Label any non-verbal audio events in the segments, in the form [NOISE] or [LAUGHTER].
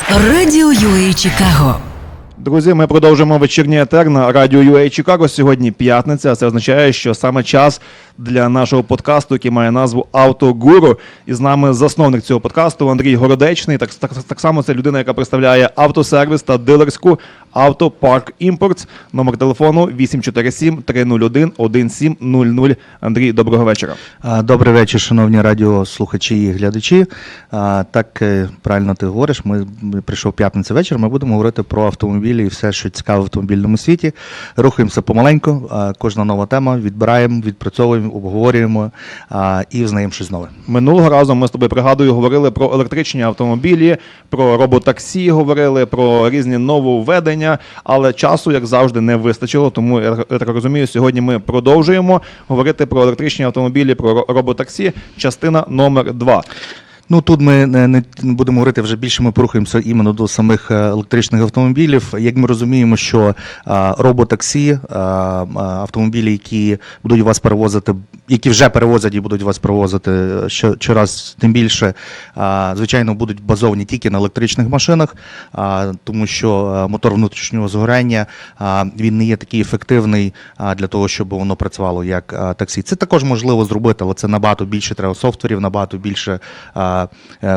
Радіо UA Чикаго. Друзі, ми продовжимо вечірній етер на радіо UA Чикаго. Сьогодні п'ятниця. Це означає, що саме час для нашого подкасту, який має назву Автогуру. І з нами засновник цього подкасту Андрій Городечний. Так, так, так само це людина, яка представляє автосервіс та дилерську Автопарк Імпортс. Номер телефону 847 301 1700. Андрій, доброго вечора. Добрий вечір, шановні радіослухачі і глядачі. Так е, правильно ти говориш. Ми прийшов п'ятниця вечір. Ми будемо говорити про автомобілі і все, що цікаве в автомобільному світі. Рухаємося помаленьку. Кожна нова тема відбираємо, відпрацьовуємо, обговорюємо а, і взнаємо щось нове. Минулого разу ми з тобою пригадую, говорили про електричні автомобілі, про роботаксі, говорили про різні нововведення, але часу, як завжди, не вистачило. Тому я так- розумію, сьогодні ми продовжуємо говорити про електричні автомобілі, про роботаксі, частина номер 2 Ну тут ми не, будемо говорити вже більше. Ми порухаємося іменно до самих е, електричних автомобілів. Як ми розуміємо, що а, роботаксі, а, автомобілі, які будуть вас перевозити, які вже перевозять і будуть вас перевозити е, що, щораз тим більше, звичайно, будуть базовані тільки на електричних машинах, тому що е, мотор внутрішнього згоряння він не є такий ефективний для того, щоб воно працювало як таксі. Це також можливо зробити, але це набагато більше треба софтверів, набагато більше е,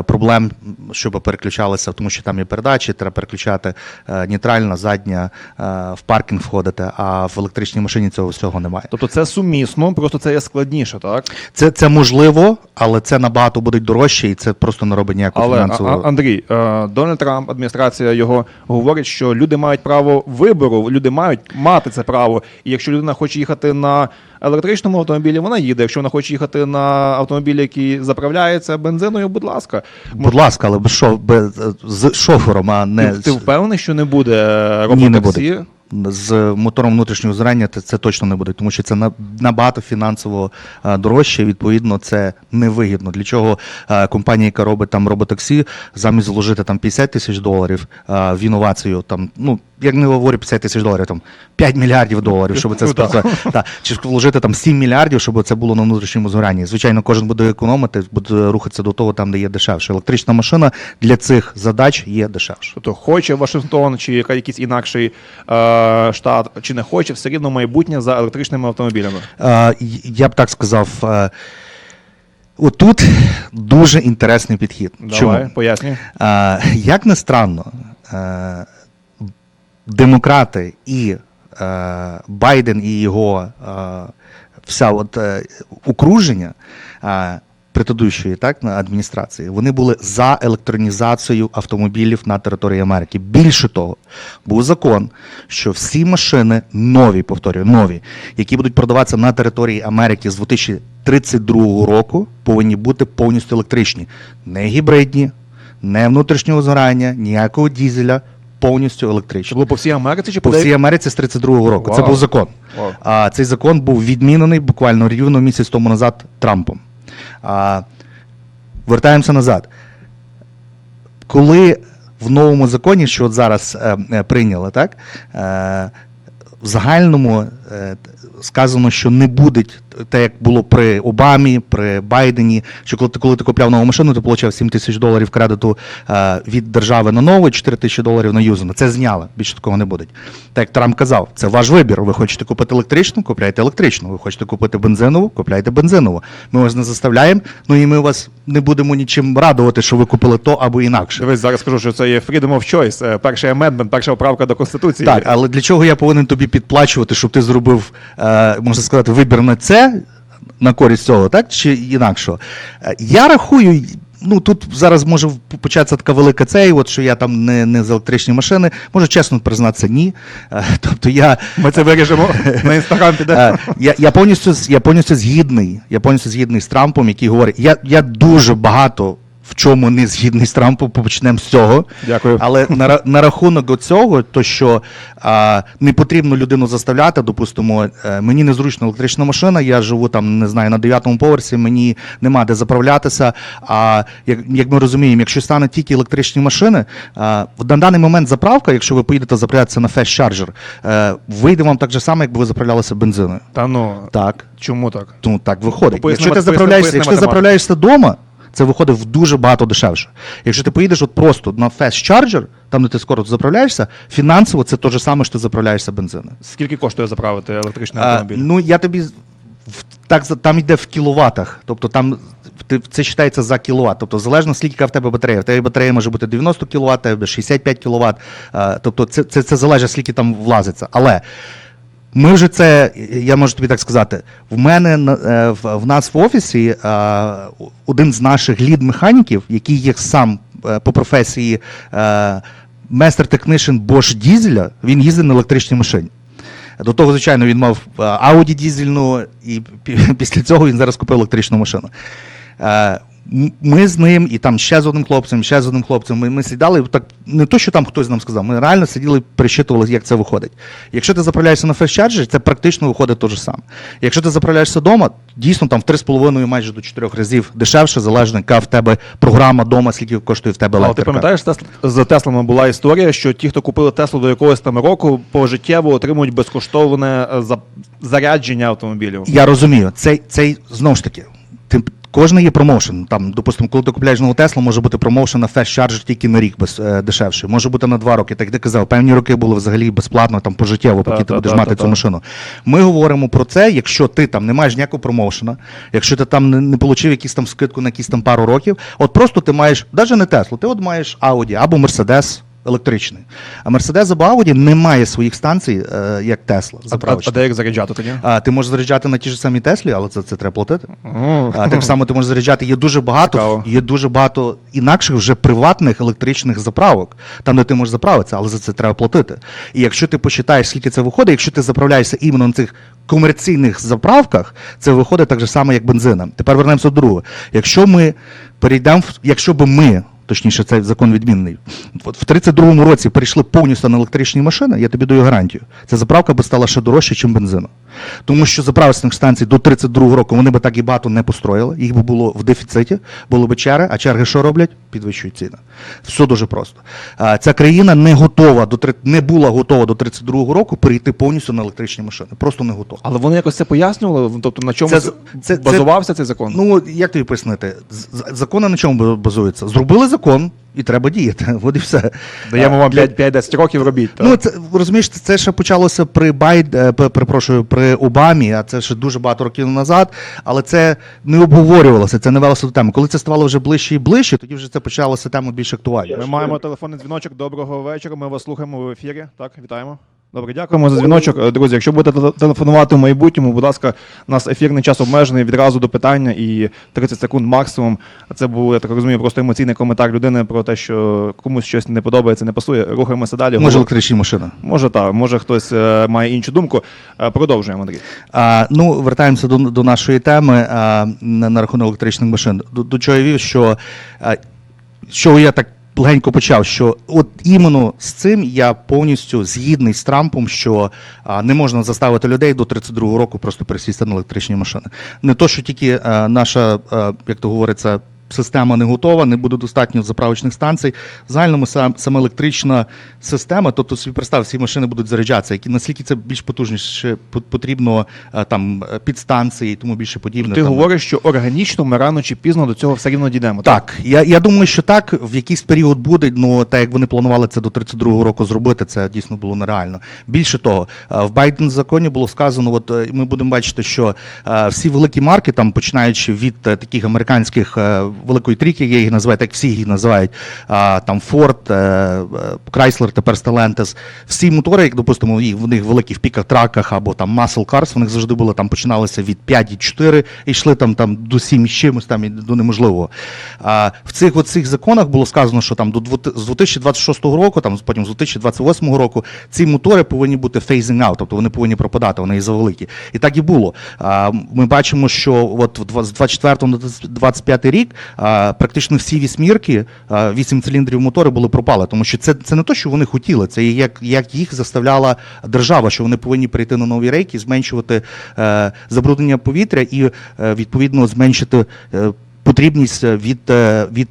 проблем, щоб переключалися, тому що там є передачі, треба переключати е, нейтральна, задня, е, в паркінг входити, а в електричній машині цього всього немає. Тобто це сумісно, просто це є складніше, так? Це, це можливо, але це набагато буде дорожче, і це просто не робить ніякого Але фінансового. а- Андрій, е, Дональд Трамп, адміністрація його говорить, що люди мають право вибору, люди мають мати це право. І якщо людина хоче їхати на електричному автомобілі, вона їде. Якщо вона хоче їхати на автомобілі, який заправляється бензиною, будь ласка. Будь ласка, але без, шо, без з шофером, а не ти, ти впевнений, що не буде роботи. Ні, не буде. З мотором внутрішнього зрання це, точно не буде, тому що це на- набагато фінансово дорожче. Відповідно, це невигідно. Для чого компанія, яка робить там роботаксі, замість вложити там 50 тисяч доларів в інновацію, там ну як не говорю 50 тисяч доларів, там 5 мільярдів доларів, щоб це Ну, Та, чи вложити там 7 мільярдів, щоб це було на внутрішньому згоранні. Звичайно, кожен буде економити, буде рухатися до того, там де є дешевше. Електрична машина для цих задач є дешевше. Тобто хоче Вашингтон чи яка- якийсь інакший е, штат, чи не хоче, все рівно майбутнє за електричними автомобілями. Е, Я б так сказав. е, Отут дуже інтересний підхід. Давай, Чому? пояснюй. Е, Як не странно, демократи і Байден і його вся от, окруження предыдущої так, на адміністрації, вони були за електронізацію автомобілів на території Америки. Більше того, був закон, що всі машини нові, повторюю, нові, які будуть продаватися на території Америки з 2032 року, повинні бути повністю електричні, не гібридні, не внутрішнього згорання, ніякого дізеля, повністю електричні. було по всій Америці, чи По всій Америці з 32-го року. Це був закон. Вау. А цей закон був відмінений буквально рівно місяць тому назад Трампом. А, вертаємося назад. Коли в новому законі, що от зараз е, е, прийняли, так, е, в загальному сказано, що не буде те, як було при Обамі, при Байдені, що коли ти, коли ти купляв нову машину, ти отримав 7 тисяч доларів кредиту е, від держави на нову, 4 тисячі доларів на юзану. Це зняли, більше такого не буде. Так як Трамп казав, це ваш вибір. Ви хочете купити електричну, купляйте електричну. Ви хочете купити бензинову, купляйте бензинову. Ми вас не заставляємо, ну і ми вас не будемо нічим радувати, що ви купили то або інакше. Дивись, зараз скажу, що це є freedom of choice, е, перший амендмент, перша поправка до Конституції. Так, але для чого я повинен тобі підплачувати, щоб ти зробив, е, можна сказати, вибір на це на користь цього, так? Чи інакше? Е, Я рахую. Ну тут зараз може початися така велика цей, от що я там не, не з електричні машини. Можу чесно признатися, ні. Е, Тобто я, Ми це виріжемо на інстаграм [LAUGHS] піде. Я, я, повністю, я повністю згідний. Я повністю згідний з Трампом, який говорить, я, я дуже багато в чому не згідний з Трампом, почнемо з цього. Дякую. Але на, на рахунок цього, то що а, не потрібно людину заставляти, допустимо, е, мені незручна електрична машина, я живу там, не знаю, на дев'ятому поверсі, мені нема де заправлятися. А як, як ми розуміємо, якщо стануть тільки електричні машини, а, в- на даний момент заправка, якщо ви поїдете заправлятися на Fast Charger, е, вийде вам так же само, якби ви заправлялися бензиною. Та ну, Так. чому так? Тому так виходить. Ну, поясни якщо ти поясни- заправляєшся, поясни якщо ти заправляєшся вдома, це виходить в дуже багато дешевше. Якщо ти поїдеш от просто на fast charger, там де ти скоро заправляєшся, фінансово це те ж саме, що ти заправляєшся бензином. Скільки коштує заправити електричний А, автомобіль? ну я тобі в- так там йде в кіловатах. Тобто там це вважається за кіловат. Тобто залежно скільки в тебе батарея. В тебе батарея може бути 90 кВт, в тебе 65 кВт. Тобто це, це, це залежить, скільки там влазиться. Але ми вже це, я можу тобі так сказати. В мене е, в, нас в офісі е, один з наших лід-механіків, який є сам е, по професії майстер технішн Bosch дізеля, він їздить на електричній машині. До того, звичайно, він мав Audi дізельну, і [LAUGHS] після цього він зараз купив електричну машину. Ми з ним і там ще з одним хлопцем, ще з одним хлопцем. Ми, ми сідали так, не то, що там хтось нам сказав, ми реально сиділи, пересчитували, як це виходить. Якщо ти заправляєшся на фест-чарджері, це практично виходить те ж саме. Якщо ти заправляєшся вдома, дійсно там в 3,5 майже до 4 разів дешевше, залежно, яка в тебе програма вдома, скільки коштує в тебе Але ти пам'ятаєш, Тесла- з Теслами була історія, що ті, хто купили Теслу до якогось там року, пожиттєво отримують безкоштовне е, зарядження автомобілів. Я розумію, цей, цей знову ж таки. Ти, кожен є промоушен. Там, допустимо, коли ти купляєш нову Теслу, може бути промоушен на фест чарджер тільки на рік без, е, дешевше. Може бути на два роки. Так ти казав, певні роки були взагалі безплатно, там пожиттєво, поки Та, ти та, будеш та, мати та, цю та. машину. Ми говоримо про це, якщо ти там не маєш ніякого промоушена, якщо ти там не, не отримав якісь там скидку на якісь там пару років, от просто ти маєш, навіть не Теслу, ти от маєш Audi або Mercedes електричний. А Mercedes або Audi не має своїх станцій, е, як Тесла. А, а, де їх заряджати тоді? А, ти можеш заряджати на ті ж самі Теслі, але це, це треба платити. О, А, так само ти можеш заряджати. Є дуже багато, Цікаво. є дуже багато інакших вже приватних електричних заправок, там, де ти можеш заправитися, але за це треба платити. І якщо ти посчитаєш, скільки це виходить, якщо ти заправляєшся іменно на цих комерційних заправках, це виходить так же само, як бензином. Тепер вернемося до другого. Якщо ми перейдемо, якщо би ми. Точніше, цей закон відмінний. От в 32-му році перейшли повністю на електричні машини, я тобі даю гарантію. Ця заправка би стала ще дорожче, ніж бензину. Тому що заправочних станцій до 32-го року вони би так і багато не построїли, їх би було в дефіциті, було би черги, а черги що роблять? Підвищують ціни. Все дуже просто. Ця країна не готова до не була готова до 32-го року перейти повністю на електричні машини. Просто не готова. Але вони якось це пояснювали? Тобто на чому Це- це, це- базувався цей закон? Ну, як тобі пояснити? З- з- на чому базується? Зробили закон, і треба діяти. [LAUGHS] От і все. Даємо вам для- 5-10 років робіть. так? Ну, це розумієш, це- ще почалося при Байд, е, п- перепрошую, при Обамі, а це ще дуже багато років назад. Але це не обговорювалося, це не велося до теми. Коли це ставало вже ближче і ближче, тоді вже це почалося тема більш актуальна. Ми маємо телефонний дзвіночок. Доброго вечора. Ми вас слухаємо в ефірі. Так, вітаємо. Добре, дякуємо за дзвіночок. Е, Друзі, якщо будете телефонувати в майбутньому, будь ласка, у нас ефірний час обмежений відразу до питання і 30 секунд максимум. Це був, я так розумію, просто емоційний коментар людини про те, що комусь щось не подобається, не пасує. Рухаємося далі. Може, електричні машини. може так, може хтось е, має іншу думку. Е, Продовжуємо, Андрій. А, ну, вертаємося до, до нашої теми а, на, на рахунок електричних машин. До, до чого я вів, що, а, що я так легенько почав, що от іменно з цим я повністю згідний з Трампом, що а, не можна заставити людей до 32-го року просто пересісти на електричні машини. Не то, що тільки а, наша, а, як то говориться, система не готова, не буде достатньо заправочних станцій. В загальному сам, сама електрична система, тобто собі представ, всі машини будуть заряджатися, які наскільки це більш потужніше пот- потрібно там е, підстанції і тому більше подібне. Ти там. говориш, що органічно ми рано чи пізно до цього все рівно дійдемо. Так, я, я думаю, що так, в якийсь період буде, ну так як вони планували це до 32-го року зробити, це дійсно було нереально. Більше того, е, в Байден законі було сказано, от е, ми будемо бачити, що е, всі великі марки, там починаючи від е, таких американських е, великої трійки, я їх називаю, так всі їх називають, там Ford, е, е, тепер Stellantis, всі мотори, як допустимо, їх в них великі в піках-траках або там muscle cars, вони завжди були там починалися від 5,4 і йшли там, там до 7 з чимось там і до неможливого. А, в цих от цих законах було сказано, що там до з 2026 року, там потім з 2028 року, ці мотори повинні бути phasing out, тобто вони повинні пропадати, вони і завеликі. І так і було. А, ми бачимо, що от з 24 на 25 рік практично всі вісьмірки, вісім циліндрів мотори були пропали, тому що це, це не те, що вони хотіли, це як, як їх заставляла держава, що вони повинні перейти на нові рейки, зменшувати е, забруднення повітря і е, відповідно зменшити е, потрібність від, від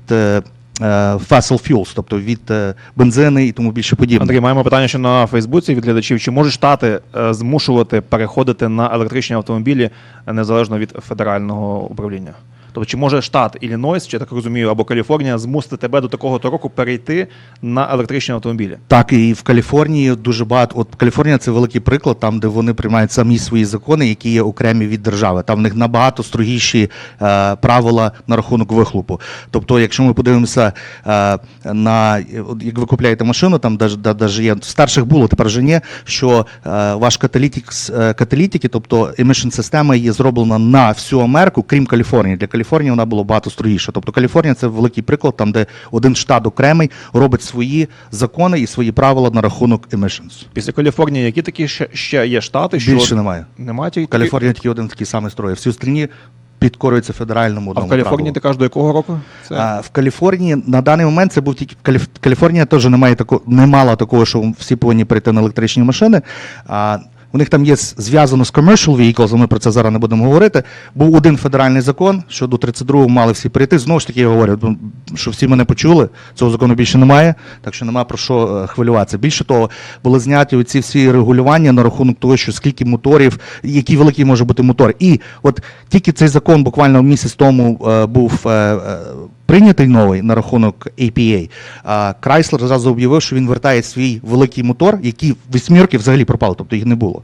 fossil fuels, тобто від бензини і тому більше подібне. Андрій, маємо питання ще на Фейсбуці від глядачів. Чи можуть штати змушувати переходити на електричні автомобілі незалежно від федерального управління? Тобто, чи може штат Іллінойс, чи я так розумію, або Каліфорнія змусити тебе до такого то року перейти на електричні автомобілі? Так, і в Каліфорнії дуже багато. От Каліфорнія це великий приклад, там, де вони приймають самі свої закони, які є окремі від держави. Там в них набагато строгіші е, правила на рахунок вихлопу. Тобто, якщо ми подивимося е, на як ви купляєте машину, там даже є старших було, тепер вже ні, що е, ваш каталітик, е, каталітики, тобто емішн система є зроблена на всю Америку, крім Каліфорнії. Для Каліфорнії вона була багато строгіша. Тобто Каліфорнія це великий приклад, там де один штат окремий робить свої закони і свої правила на рахунок emissions. Після Каліфорнії, які такі ще, ще є штати, що Більше немає. немає тільки В Каліфорнії тільки один такий самий строй. Всі остальні підкорюються федеральному А в Каліфорнії правилу. ти кажеш, до якого року? Це А, в Каліфорнії на даний момент це був тільки Каліф... Каліфорнія теж не має такого, не мала такого, що всі повинні перейти на електричні машини. А, у них там є зв'язано з commercial vehicles, ми про це зараз не будемо говорити. Був один федеральний закон, що до 32-го мали всі перейти. Знову ж таки, я говорю, що всі мене почули. Цього закону більше немає, так що немає про що е, хвилюватися. Більше того, були зняті оці всі регулювання на рахунок того, що скільки моторів, який великий може бути мотор. І от тільки цей закон буквально місяць тому е, був е, прийнятий новий на рахунок APA. Крайслер зразу об'явив, що він вертає свій великий мотор, який восьмірки взагалі пропали, тобто їх не було.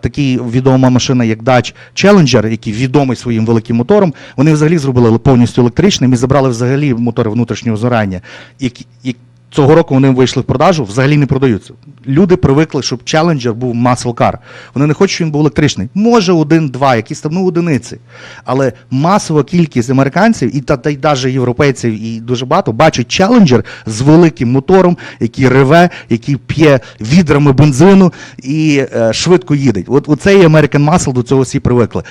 Такі відома машина, як Dodge Challenger, який відомий своїм великим мотором, вони взагалі зробили повністю електричним і забрали взагалі мотори внутрішнього згорання. Які, які Цього року вони вийшли в продажу, взагалі не продаються. Люди привикли, щоб Challenger був car. Вони не хочуть, щоб він був електричний. Може один-два, якісь там ну, одиниці. Але масова кількість американців, і та, та й навіть європейців, і дуже багато бачать Challenger з великим мотором, який реве, який п'є відрами бензину і е, швидко їде. От оцей American Muscle, до цього всі привикли.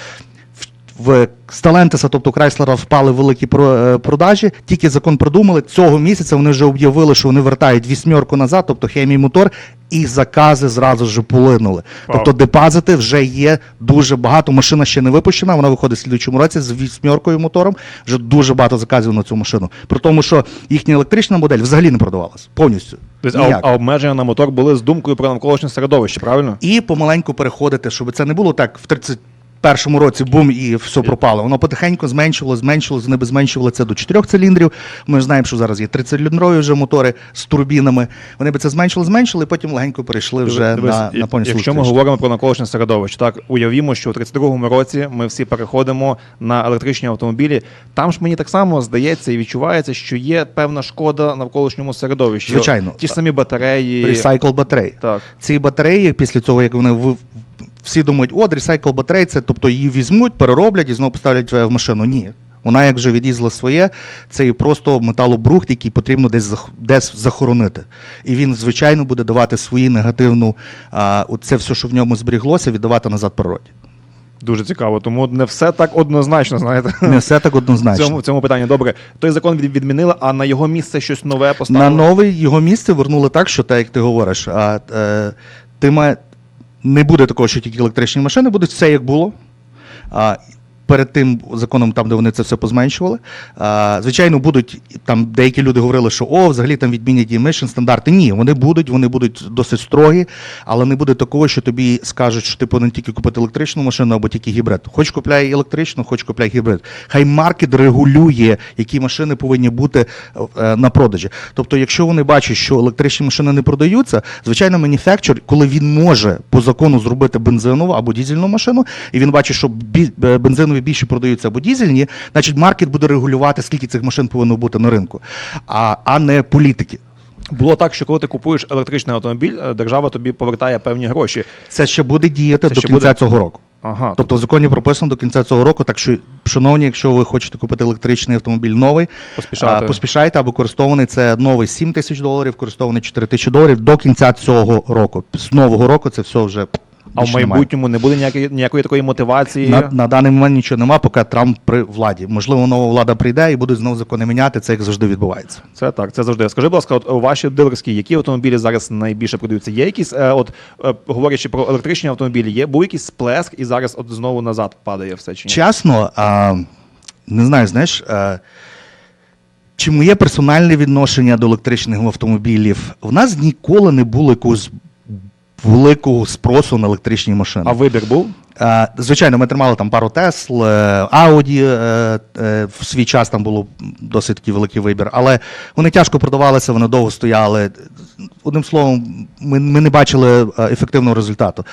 В Stellantis, тобто Chrysler, впали великі е, продажі. Тільки закон придумали. Цього місяця вони вже об'явили, що вони вертають вісьмерку назад, тобто хемій мотор, і закази зразу ж полинули. Вау. Тобто депозити вже є дуже багато. Машина ще не випущена, вона виходить в слідчому році з вісьмеркою мотором. Вже дуже багато заказів на цю машину. При тому, що їхня електрична модель взагалі не продавалась повністю. Тобто, а, обмеження на мотор були з думкою про навколишнє середовище, правильно? і помаленьку переходити, щоб це не було так в 31-му році бум і все пропало. Воно потихеньку зменшувалося, зменшувалося, вони би зменшували це до 4 циліндрів. Ми ж знаємо, що зараз є 30-циліндрові вже мотори з турбінами. Вони би це зменшили, зменшили, і потім легенько перейшли вже Дивись, на, на повністю. Якщо ми говоримо про навколишнє середовище, так уявімо, що у 32-му році ми всі переходимо на електричні автомобілі. Там ж мені так само здається і відчувається, що є певна шкода навколишньому середовищі. Звичайно. Ті ж самі батареї. Recycle батареї. Так. Ці батареї, після цього, як вони в- всі думають, от recycle батареї, це тобто її візьмуть, перероблять і знову поставлять в машину. Ні. Вона як вже від'їзла своє, це і просто металобрухт, який потрібно десь десь захоронити. І він, звичайно, буде давати свою негативну, а, це все, що в ньому зберіглося, віддавати назад природі. Дуже цікаво, тому не все так однозначно, знаєте. Не все так В однозначно. цьому, в цьому питанні добре. Той закон від- відмінили, а на його місце щось нове поставили. На нове його місце вернули так, що так, як ти говориш, а, е, ти має, не буде такого, що тільки електричні машини, будуть все як було. Перед тим законом, там, де вони це все позменшували. Звичайно, будуть там деякі люди говорили, що о, взагалі там відмінять emission стандарти. Ні, вони будуть, вони будуть досить строгі, але не буде такого, що тобі скажуть, що ти повинен тільки купити електричну машину або тільки гібрид. Хоч купляй електричну, хоч купляй гібрид. Хай маркет регулює, які машини повинні бути е, на продажі. Тобто, якщо вони бачать, що електричні машини не продаються, звичайно, манufacturer, коли він може по закону зробити бензинову або дізельну машину, і він бачить, що бі- е, більше продаються або дізельні, значить маркет буде регулювати, скільки цих машин повинно бути на ринку, а, а не політики. Було так, що коли ти купуєш електричний автомобіль, е, держава тобі повертає певні гроші. Це ще буде діяти Це до ще кінця буде? цього року. Ага, Тобто в законі прописано до кінця цього року. Так що, шановні, якщо ви хочете купити електричний автомобіль новий, Поспішайте. а, поспішайте або користований це новий 7 тисяч доларів, користований 4 тисячі доларів до кінця цього року. З нового року це все вже. А в більше немає. майбутньому не буде ніякої, ніякої такої мотивації. На, на даний момент нічого нема, поки Трамп при владі. Можливо, нова влада прийде і будуть знову закони міняти. Це як завжди відбувається. Це так, це завжди. Скажи, будь ласка, от у ваші дилерські, які автомобілі зараз найбільше продаються? Є якісь, е, от е, говорячи про електричні автомобілі, є був якийсь сплеск і зараз от знову назад падає все чи ні? Чесно, а, не знаю, знаєш, а, чи моє персональне відношення до електричних автомобілів, в нас ніколи не було якогось великого спросу на електричні машини. А вибір був? Звичайно, ми тримали там пару Тесл, е, Ауді е, е, в свій час там було досить такий великий вибір, але вони тяжко продавалися, вони довго стояли. Одним словом, ми, ми не бачили ефективного результату.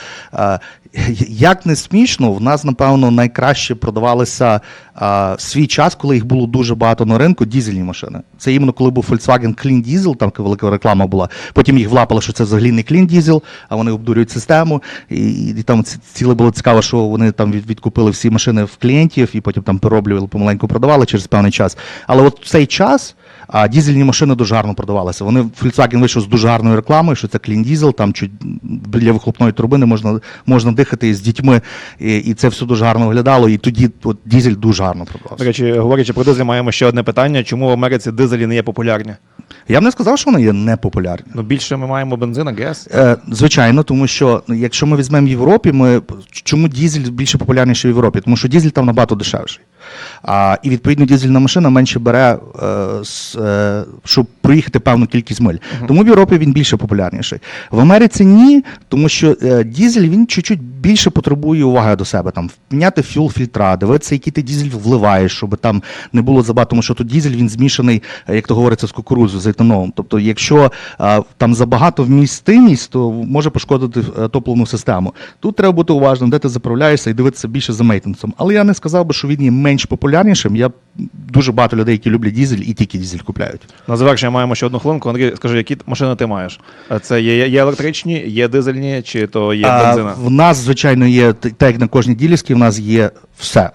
Як не смішно, в нас, напевно, найкраще продавалися е, свій час, коли їх було дуже багато на ринку, дізельні машини. Це іменно коли був Volkswagen Clean Diesel, там велика реклама була. Потім їх влапали, що це взагалі не Clean Diesel, а вони обдурюють систему. І, і там ціле було цікаво, що вони там від, відкупили всі машини в клієнтів і потім там перероблювали, помаленьку продавали через певний час. Але от в цей час. А дізельні машини дуже гарно продавалися. Вони Volkswagen вийшов з дуже гарною рекламою, що це Diesel, там чуть біля вихлопної турбини можна, можна дихати з дітьми, і, і це все дуже гарно виглядало. І тоді от, дізель дуже гарно До речі, говорячи про дизель, маємо ще одне питання: чому в Америці дизелі не є популярні? Я б не сказав, що вони є непопулярні. Ну більше ми маємо бензина, гес. Е, Звичайно, тому що ну, якщо ми візьмемо Європі, ми чому дізель більше популярніший в Європі? Тому що дізель там набагато дешевший. А, і відповідно дізельна машина менше бере, е, с, е, щоб проїхати певну кількість миль. Тому в Європі він більше популярніший. В Америці ні, тому що е, дізель він чуть-чуть більше потребує уваги до себе. Там міняти фюл фільтра, дивитися, який ти дізель вливаєш, щоб там не було забагато, тому що тут дізель він змішаний, е, як то говориться, з кукурудзою, з етаном. Тобто, якщо е, там забагато вмістимість, то може пошкодити е, топливну систему. Тут треба бути уважним, де ти заправляєшся і дивитися більше за мейтенсом. Але я не сказав би, що він є менш популярнішим. Я дуже багато людей, які люблять дізель і тільки дізель купляють. На завершення маємо ще одну хвилинку. Андрій, скажи, які машини ти маєш? Е, Це є, є електричні, є дизельні, чи то є А, бензина? в нас, звичайно, є так як на кожній ділівській, в нас є все.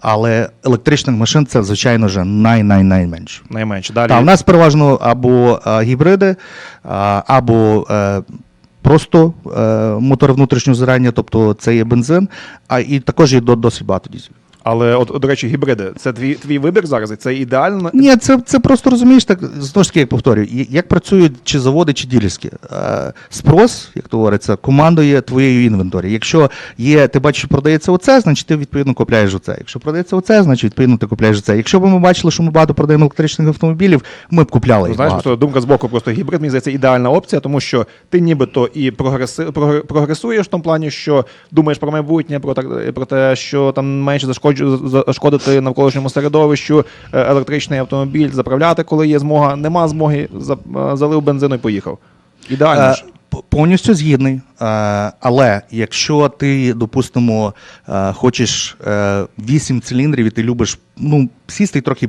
Але електричних машин це, звичайно, вже най-най-найменше. Найменше. Далі. Та, в нас переважно або а, гібриди, а, або е, просто е, мотор внутрішнього зрання, тобто це є бензин, а і також є досить багато дізелів. Але от, до речі, гібриди. Це твій, твій вибір зараз? І Це ідеально. Ні, це, це просто розумієш, так знову ж таки, як повторюю, як працюють чи заводи, чи ділерські. Е, спрос, як то говориться, командує твоєю інвенторі. Якщо є, ти бачиш, що продається оце, значить ти відповідно купляєш оце. Якщо продається оце, значить відповідно ти купляєш оце. Якщо б ми бачили, що ми багато продаємо електричних автомобілів, ми б купляли їх знаєш, просто думка з боку, просто гібрид, мені здається, ідеальна опція, тому що ти нібито і прогреси, прогре- прогресуєш в тому плані, що думаєш про майбутнє, про, так, про те, що там менше зашкоджу, зашкодити навколишньому середовищу, е, електричний автомобіль, заправляти, коли є змога, нема змоги, е, залив бензину і поїхав. Ідеально Е. Повністю згідний. Але якщо ти, допустимо, хочеш е, 8 циліндрів і ти любиш ну, сісти і трохи.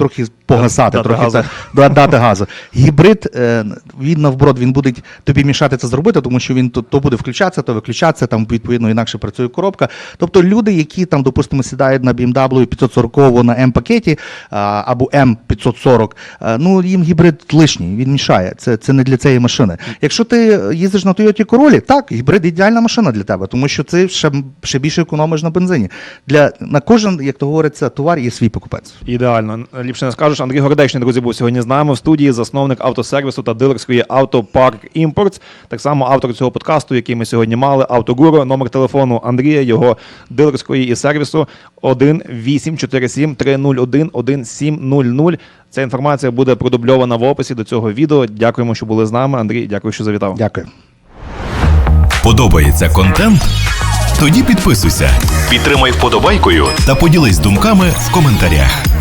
Трохи погасати, Дати трохи газу. це, дати газу. Гібрид, е, він навброд, він буде тобі мішати це зробити, тому що він то, то буде включатися, то виключатися, там відповідно інакше працює коробка. Тобто люди, які там, допустимо, сідають на BMW 540 на М-пакеті або М540, а, ну їм гібрид лишній, він мішає. Це, це не для цієї машини. Якщо ти їздиш на Toyota Corolla, так, гібрид ідеальна машина для тебе, тому що ти ще, ще більше економиш на бензині. Для, на кожен, як то говориться, товар є свій покупець. Ідеально. Ліпше не скажеш. Андрій Городечний, друзі, був сьогодні з нами в студії, засновник автосервісу та дилерської Автопарк Імпортс. Так само автор цього подкасту, який ми сьогодні мали, Автогуру. Номер телефону Андрія, його дилерської і сервісу 1 847 301 1700. Ця інформація буде продубльована в описі до цього відео. Дякуємо, що були з нами. Андрій, дякую, що завітав. Дякую. Подобається контент? Тоді підписуйся, підтримай вподобайкою та поділись думками в коментарях.